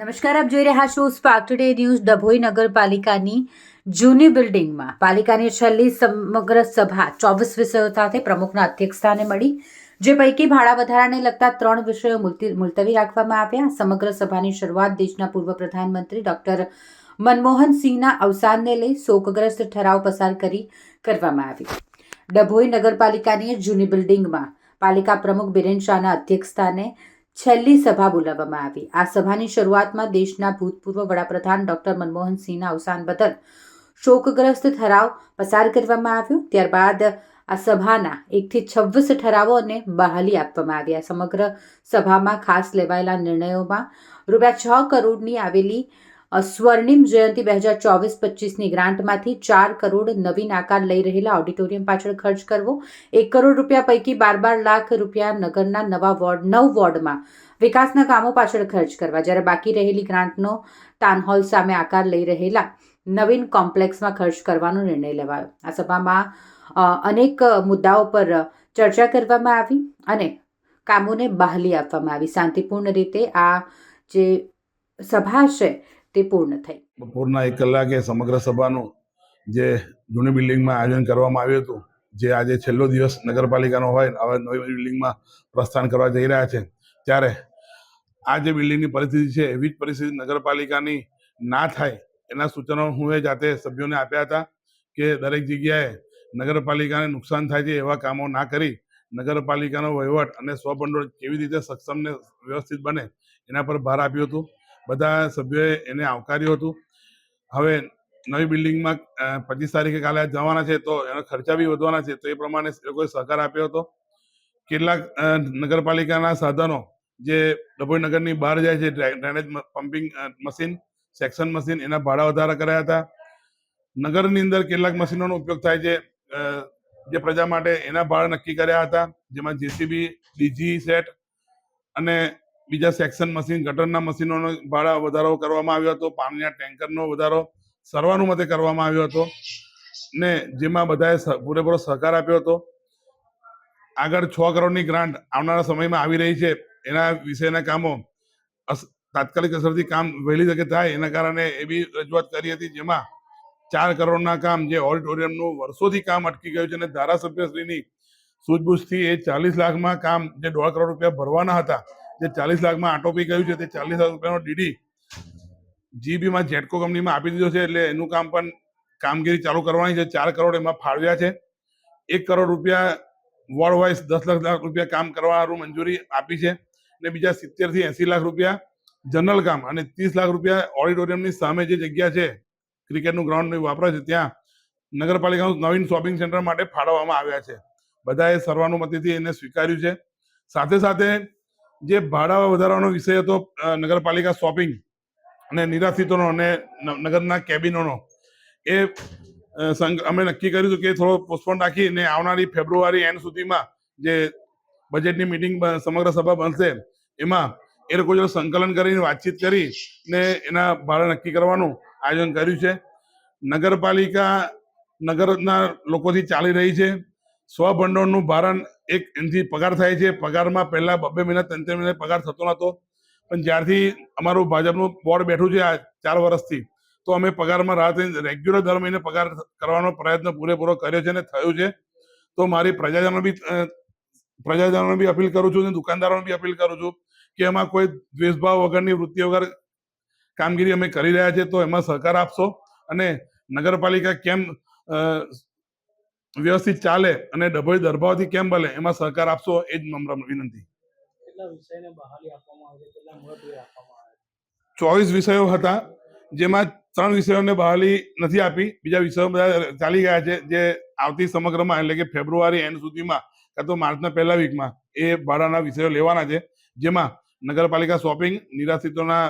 નમસ્કાર, આપ જોઈ રહ્યા છો સ્પાર્ક ટુડે ન્યૂઝ ડભોઈ નગરપાલિકાની જૂની બિલ્ડિંગમાં. પાલિકાની છેલ્લી સમગ્ર સભા ચોવીસ વિષયો સાથે પ્રમુખના અધ્યક્ષસ્થાને મળી, જે પૈકી ભાડા વધારાને લગતા ત્રણ વિષયો મુલતી- મુલતવી રાખવામાં આવ્યા. સમગ્ર સભાની શરૂઆત દેશના પૂર્વ પ્રધાનમંત્રી ડોક્ટર મનમોહન સિંહના અવસાનને લઈ શોકગ્રસ્ત ઠરાવ પસાર કરી કરવામાં આવી. ડભોઈ નગરપાલિકાની જૂની બિલ્ડિંગમાં પાલિકા પ્રમુખ બિરેન શાહના અધ્યક્ષસ્થાને છેલ્લી સભા બોલાવવામાં આવી. આ સભાની શરૂઆતમાં દેશના ભૂતપૂર્વ વડાપ્રધાન ડોક્ટર મનમોહન સિંહના અવસાન બદલ શોકગ્રસ્ત ઠરાવ પસાર કરવામાં આવ્યો. ત્યારબાદ આ સભાના એકથી છવ્વીસ ઠરાવોને બહાલી આપવામાં આવ્યા. સમગ્ર સભામાં ખાસ લેવાયેલા નિર્ણયોમાં રૂપિયા છ કરોડની આવેલી સ્વર્ણિમ જયંતિ બે હજાર ચોવીસ પચીસની ગ્રાન્ટમાંથી ચાર કરોડ નવીન આકાર લઈ રહેલા ઓડિટોરિયમ પાછળ ખર્ચ કરવો, એક કરોડ રૂપિયા પૈકી બાર બાર લાખ રૂપિયા નગરના નવા વોર્ડ, નવ વોર્ડમાં વિકાસના કામો પાછળ ખર્ચ કરવા. જ્યારે બાકી રહેલી ગ્રાન્ટનો તાનહોલ સામે આકાર લઈ રહેલા નવીન કોમ્પ્લેક્સમાં ખર્ચ કરવાનો નિર્ણય લેવાયો. આ સભામાં અનેક મુદ્દાઓ પર ચર્ચા કરવામાં આવી અને કામોને બહાલી આપવામાં આવી. શાંતિપૂર્ણ રીતે આ જે સભા છે તે પૂર્ણ થઈ. બપોરના એક કલાકે સમગ્ર સભાનું જે જૂની બિલ્ડિંગમાં આયોજન કરવામાં આવ્યું હતું, જે આજે છેલ્લો દિવસ નગરપાલિકાનો હોય, હવે નવી બિલ્ડિંગમાં પ્રસ્થાન કરવા જઈ રહ્યા છે. ત્યારે આ જે બિલ્ડિંગની પરિસ્થિતિ છે, એવી જ પરિસ્થિતિ નગરપાલિકાની ના થાય એના સૂચનો હું એ જાતે સભ્યોને આપ્યા હતા કે દરેક જગ્યાએ નગરપાલિકાને નુકસાન થાય છે એવા કામો ના કરી નગરપાલિકાનો વહીવટ અને સ્વભંડોળ કેવી રીતે સક્ષમને વ્યવસ્થિત બને એના પર ભાર આપ્યું હતું. બધા સભ્યોએ એને આવકાર્યું હતું. હવે નવી બિલ્ડિંગમાં પચીસ તારીખે કાલે જવાના છે, તો એનો ખર્ચા બી વધવાના છે, તો એ પ્રમાણે એ લોકોએ સહકાર આપ્યો હતો. કેટલાક નગરપાલિકાના સાધનો જે ડભોઈ નગરની બહાર જાય છે drainage pumping machine, suction machine, એના ભાડા વધારા કર્યા હતા. નગરની અંદર કેટલાક મશીનોનો ઉપયોગ થાય છે જે પ્રજા માટે એના ભાડા નક્કી કર્યા હતા, જેમાં જેસીબી, ડીજી સેટ અને બીજા સેક્શન મશીન, ગટરના મશીનોનો ભાડા વધારો કરવામાં આવ્યો હતો, પાણીના ટેન્કરનો વધારો સર્વાનુમતે કરવામાં આવ્યો હતો ને જેમાં બધાએ પૂરેપૂરો સહકાર આપ્યો હતો. આગળ છ કરોડની ગ્રાન્ટ આવનારા સમયમાં આવી રહી છે. એના વિશેના કામો તાત્કાલિક અસરથી કામ વહેલી તકે થાય એના કારણે એવી રજૂઆત કરી હતી જેમાં ચાર કરોડના કામ જે ઓડિટોરિયમનું વર્ષોથી કામ અટકી ગયું છે અને ધારાસભ્યશ્રીની સૂઝબૂછથી એ ચાલીસ લાખમાં કામ જે દોઢ કરોડ રૂપિયા ભરવાના હતા જે ચાલીસ લાખમાં આટોપી ગયું છે તે ચાલીસ લાખ રૂપિયાનો ડીડી જીબીમાં જેટકો કંપનીમાં આપી દીધો છે એટલે એનું કામ પણ કામગીરી ચાલુ કરવાની છે. ચાર કરોડ એમાં ફાળવ્યા છે. એક કરોડ રૂપિયા વોર્ડ વાઇઝ દસ લાખ લાખ રૂપિયા કામ કરવાનું મંજૂરી આપી છે. અને બીજા સિત્તેરથી એંસી લાખ રૂપિયા જનરલ કામ અને ત્રીસ લાખ રૂપિયા ઓડિટોરિયમની સામે જે જગ્યા છે, ક્રિકેટનું ગ્રાઉન્ડ વાપરે છે, ત્યાં નગરપાલિકાનું નવીન શોપિંગ સેન્ટર માટે ફાળવવામાં આવ્યા છે. બધાએ સર્વાનુમતિથી એને સ્વીકાર્યું છે. સાથે સાથે જે ભાડા વધારવાનો વિષય હતો નગરપાલિકા શોપિંગ અને નિરાશ્રિતોનો અને નગરના કેબિનોનો, એ અમે નક્કી કર્યું હતું કે થોડો પોસ્ટપોન રાખીને આવનારી ફેબ્રુઆરી એન્ડ સુધીમાં જે બજેટની મિટિંગ સમગ્ર સભા બનશે, એમાં એ લોકો જોડે સંકલન કરીને વાતચીત કરી ને એના ભાડા નક્કી કરવાનું આયોજન કર્યું છે. નગરપાલિકા નગરના લોકોથી ચાલી રહી છે. સ્વભંડોળનું ભારણ એક એનથી પગાર થાય છે. પગારમાં પહેલા બબે મહિના, ત્રણ ત્રણ મહિના પગાર થતો નહોતો. પણ જ્યારથી અમારું ભાજપનું બોર્ડ બેઠું છે આ ચાર વર્ષથી, તો અમે પગારમાં રાહત રેગ્યુલર દર મહિને પગાર કરવાનો પ્રયત્ન પૂરેપૂરો કર્યો છે અને થયું છે. તો મારી પ્રજાજનો બી પ્રજાજનોને બી અપીલ કરું છું અને દુકાનદારોને બી અપીલ કરું છું કે એમાં કોઈ દ્વેષભાવ વગરની વૃત્તિ વગર કામગીરી અમે કરી રહ્યા છીએ તો એમાં સહકાર આપશો. અને નગરપાલિકા કેમ વ્યવસ્થિત ચાલે અને ડભોઈ દરભાવથી કેમ બને એમાં સહકાર આપશો એ જ નમ્ર વિનંતી. ચોવીસ વિષયો હતા જેમાં ત્રણ વિષયોને બહાલી નથી આપી બીજા વિષયો બધા ચાલી ગયા છે જે આવતી સમગ્રમાં એટલે કે ફેબ્રુઆરી એન્ડ સુધીમાં કાં તો માર્ચના પહેલા વીકમાં એ ભાડાના વિષયો લેવાના છે જેમાં નગરપાલિકા શોપિંગ નિરાશ્રિતોના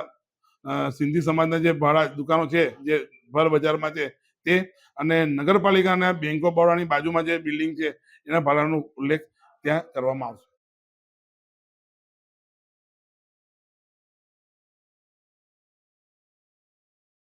સિંધી સમાજના જે ભાડા દુકાનો છે જે ભર બજારમાં છે તે અને નગરપાલિકાના બેંક ઓફ બરોડાની બાજુમાં જે બિલ્ડિંગ છે, એના ભાડાનો ઉલ્લેખ ત્યાં કરવામાં આવશે.